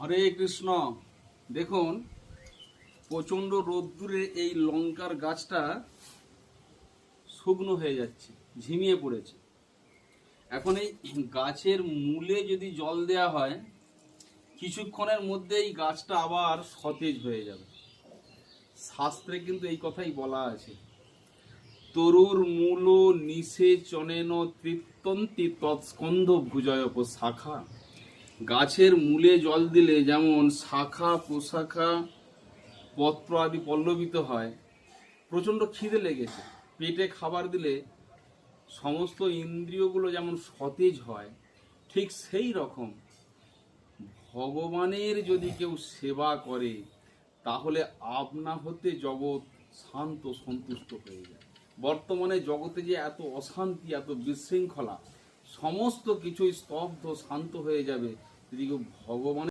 হরে কৃষ্ণ। দেখুন, প্রচণ্ড রোদ্দুরে এই লঙ্কার গাছটা শুকনো হয়ে যাচ্ছে, ঝিমিয়ে পড়েছে। এখন এই গাছের মূলে যদি জল দেওয়া হয়, কিছুক্ষণের মধ্যেই গাছটা আবার সতেজ হয়ে যাবে। শাস্ত্রে কিন্তু এই কথাই বলা আছে, তরুর মূল নিষেচনেন তৃপ্তন্তি তৎস্কন্ধ ভুজয়প শাখা। গাছের মূলে জল দিলে যেমন শাখা, প্রশাখা, পত্র আদি পল্লবিত হয়, প্রচণ্ড খিদে লেগেছে। পেটে খাবার দিলে সমস্ত ইন্দ্রিয়গুলো যেমন সতেজ হয়, ঠিক সেই রকম। ভগবানের যদি কেউ সেবা করে, তাহলে আপনা হতে জগৎ শান্ত সন্তুষ্ট হয়ে যায়। বর্তমানে জগতে যে এত অশান্তি, এত বিশৃঙ্খলা সমস্ত কিছুই স্তব্ধ শান্ত হয়ে যাবে। যদি কেউ ভগবানের